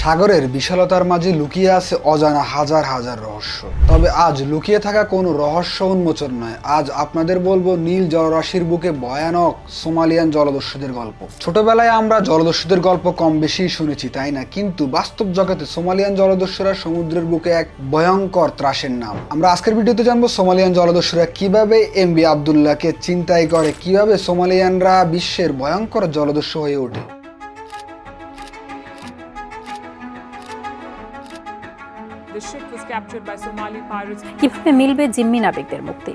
সাগরের বিশালতার মাঝে লুকিয়ে আছে অজানা হাজার হাজার রহস্য। তবে আজ লুকিয়ে থাকা কোনো রহস্য উন্মোচন নয়। আজ আপনাদের বলব নীল জলরাশির বুকে ভয়ানক সোমালিয়ান জলদস্যুদের গল্প। ছোটবেলায় আমরা জলদস্যুদের গল্প কম বেশি শুনেছি, তাই না? কিন্তু বাস্তব জগতে সোমালিয়ান জলদস্যুরা সমুদ্রের বুকে এক ভয়ঙ্কর ত্রাসের নাম। আমরা আজকের ভিডিওতে জানব সোমালিয়ান জলদস্যুরা কীভাবে এম বি আবদুল্লাহকে চিন্তাই করে, কীভাবে সোমালিয়ানরা বিশ্বের ভয়ঙ্কর জলদস্যু হয়ে ওঠে। Captured by Somali pirates. কীভাবে মিলবে জিম্মি নাবিকদের মুক্তি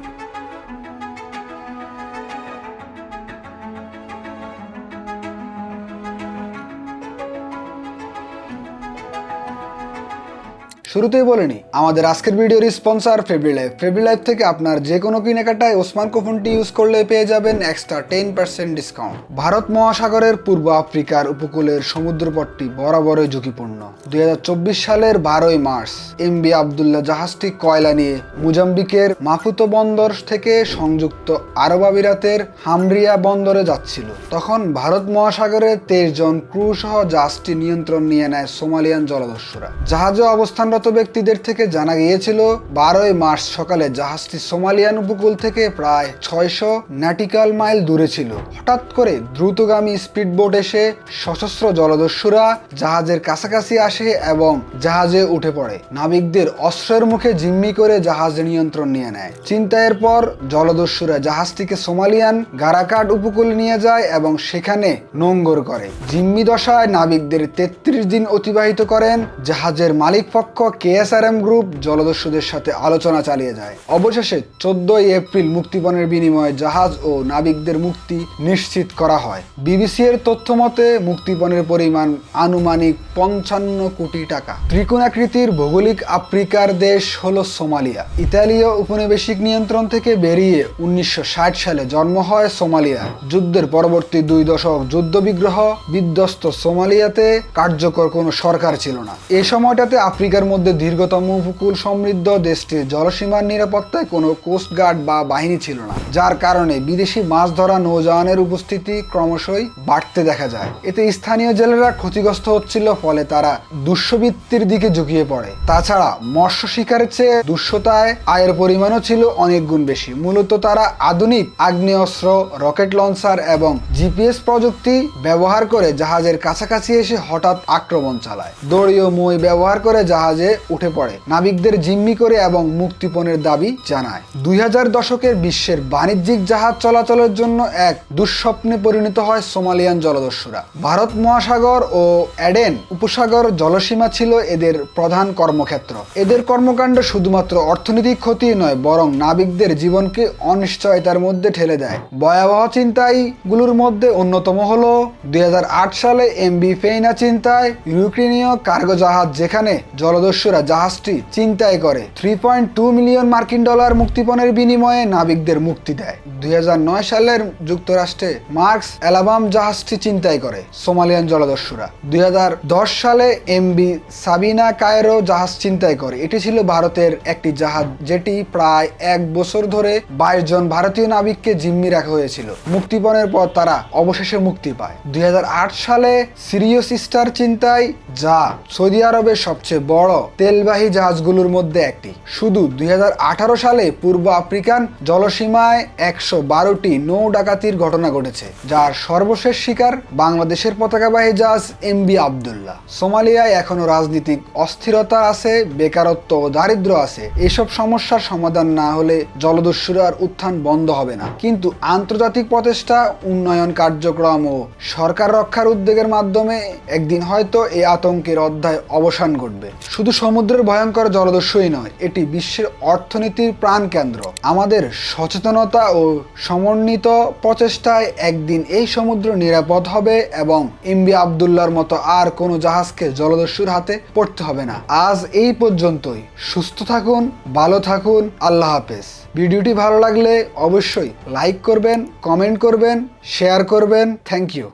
শুরুতেই বলেনি, আমাদের আজকের ভিডিওর sponsor Fabrilife Fabrilife থেকে আপনার যে কোনো কেনাকাটায় ওসমান কুপনটি ইউজ করলে পেয়ে যাবেন এক্সট্রা টেন পার্সেন্ট ডিসকাউন্ট ভারত মহাসাগরের পূর্ব আফ্রিকার উপকূলের সমুদ্রপটটি বরাবরই ঝুঁকিপূর্ণ। দুই হাজার চব্বিশ সালের বারোই মার্চ এম বি আবদুল্লাহ জাহাজটি কয়লা নিয়ে মুজাম্বিকের মাফুতো বন্দর থেকে সংযুক্ত আরব আমিরাতের হামরিয়া বন্দরে যাচ্ছিল। তখন ভারত মহাসাগরে তেইশ জন ক্রু সহ জাহাজটি নিয়ন্ত্রণ নিয়ে নেয় সোমালিয়ান জলদস্যুরা। জাহাজে অবস্থানরত ব্যক্তিদের থেকে জানা গিয়েছিল, বারোই মার্চ সকালে জাহাজটি সোমালিয়ান উপকূল থেকে প্রায় ছয়শো ন্যাটিক্যাল মাইল দূরে ছিল। হঠাৎ করে দ্রুতগামী স্পিডবোট এসে সশস্ত্র জলদস্যুরা জাহাজের কাছাকাছি আসে এবং জাহাজে উঠে পড়ে। নাবিকদের অস্ত্রের মুখে জিম্মি করে জাহাজ নিয়ন্ত্রণ নিয়ে নেয়। চিন্তায়ের পর জলদস্যুরা জাহাজটিকে সোমালিয়ান গারাকাট উপকূলে নিয়ে যায় এবং সেখানে নোঙ্গর করে। জিম্মি দশায় নাবিকদের তেত্রিশ দিন অতিবাহিত করেন জাহাজের মালিক পক্ষ কেএসআরএম গ্রুপ জলদস্যুদের সাথে আলোচনা চালিয়ে যায়। অবশেষে চোদ্দই এপ্রিল মুক্তিপণের বিনিময়ে জাহাজ ও নাবিকদের মুক্তি নিশ্চিত করা হয়। বিবিসি এর তথ্য মতে, মুক্তিপণের পরিমাণ আনুমানিক পঞ্চান্ন কোটি টাকা। ত্রিকোণাকৃতির ভৌগোলিক আফ্রিকার দেশ হলো সোমালিয়া। ইতালীয় উপনিবেশিক নিয়ন্ত্রণ থেকে বেরিয়ে উনিশশো ষাট সালে জন্ম হয় সোমালিয়া। যুদ্ধের পরবর্তী দুই দশক যুদ্ধবিগ্রহ, বিধ্বস্ত সোমালিয়াতে কার্যকর কোনো সরকার ছিল না। এ সময়টাতে আফ্রিকার মধ্যে দীর্ঘতম উপকূল সমৃদ্ধ দেশটির জলসীমার নিরাপত্তায় কোনো কোস্টগার্ড বা বাহিনী ছিল না, যার কারণে বিদেশি মাছ ধরা নৌযানের উপস্থিতি ক্রমশই বাড়তে দেখা যায়। এতে স্থানীয় জেলেরা ক্ষতিগ্রস্ত হচ্ছিল, ফলে তারা দুঃস্ববৃত্তির দিকে ঝুঁকিয়ে পড়ে। তাছাড়া মৎস্য শিকারের চেয়ে দুঃস্বতায় আয়ের পরিমাণও ছিল অনেক গুণ বেশি। মূলত তারা আধুনিক আগ্নেয়স্ত্র, রকেট লঞ্চার এবং জিপিএস প্রযুক্তি ব্যবহার করে জাহাজের কাছাকাছি এসে হঠাৎ আক্রমণ চালায়। দড়ীয় মই ব্যবহার করে জাহাজে উঠে পড়ে। নাবিকদের জিম্মি করে এবং মুক্তিপণের দাবি জানায়। দুই হাজার দশকের বিশ্বের বাণিজ্যিক জাহাজ চলাচলের জন্য এক দুঃস্বপ্নে পরিণত হয় সোমালিয়ান জলদস্যুরা। ভারত মহাসাগর ও অ্যাডেন উপসাগর জলসীমা ছিল এদের প্রধান কর্মক্ষেত্র। এদের কর্মকাণ্ড শুধুমাত্র অর্থনৈতিক ক্ষতি নয়, বরং নাবিকদের জীবনকে অনিশ্চয়তার মধ্যে ঠেলে দেয়। ভয়াবহ চিন্তাইগুলোর মধ্যে অন্যতম হল দুই হাজার আট সালে এমবি ফেইনা চিন্তায় ইউক্রেনীয় কার্গো জাহাজ যেখানে জলদস্যুরা জাহাজটি চিন্তায় করে। থ্রি পয়েন্ট টু মিলিয়ন মার্কিন ডলার মুক্তিপণের বিনিময়ে নাবিকদের মুক্তি দেয়। দু হাজার নয় সালের যুক্তরাষ্ট্রে মার্কস অ্যালাবাম জাহাজটি চিন্তায় করে সোমালিয়ান জলদস্যুরা। দু হাজার দশ সালে এমবি সাবিনা কায়রো জাহাজ চিন্তায় করে। এটি ছিল ভারতের একটি জাহাজ যেটি প্রায় এক বছর ধরে বাইশ জন ভারতীয় নাবিককে জিম্মি রাখা হয়েছিল। মুক্তিপণের পর তারা অবশেষে মুক্তি পায়। দুই হাজার আট সালে সিরিয় সিস্টার চিন্তায় যা সৌদি আরবের সবচেয়ে বড় তেলবাহী জাহাজগুলোর মধ্যে একটি। শুধু দুই হাজার আঠারো সালে পূর্ব আফ্রিকান জলসীমায় একশো বারোটি নৌ ডাকাতির ঘটনা ঘটেছে, যার সর্বশেষ শিকার বাংলাদেশের পতাকাবাহী জাহাজ এম বি আবদুল্লাহ। সোমালিয়ায় এখনও রাজনীতিক অস্থিরতা আছে, বেকারত্ব ও দারিদ্র আছে। এসব সমস্যার সমাধান না হলে জলদস্যুরার উত্থান বন্ধ হবে না। কিন্তু আন্তর্জাতিক প্রচেষ্টা, উন্নয়ন কার্যক্রম ও সরকার রক্ষার উদ্যোগের মাধ্যমে একদিন হয়তো এই আতঙ্কের অধ্যায় অবসান ঘটবে। শুধু সমুদ্রের ভয়ঙ্কর জলদস্যুই নয়, এটি বিশ্বের অর্থনীতির প্রাণকেন্দ্র। আমাদের সচেতনতা ও সমন্বিত প্রচেষ্টায় একদিন এই সমুদ্র নিরাপদ হবে এবং এমবি আবদুল্লার মতো আর কোনো জাহাজকে জলদস্যুর হাতে পড়তে হবে না। আজ এই পর্যন্তই। সুস্থ থাকুন, ভালো থাকুন, আল্লাহ হাফেজ। ভিডিওটি ভালো লাগলে অবশ্যই লাইক করবেন, কমেন্ট করবেন, শেয়ার করবেন। Thank you.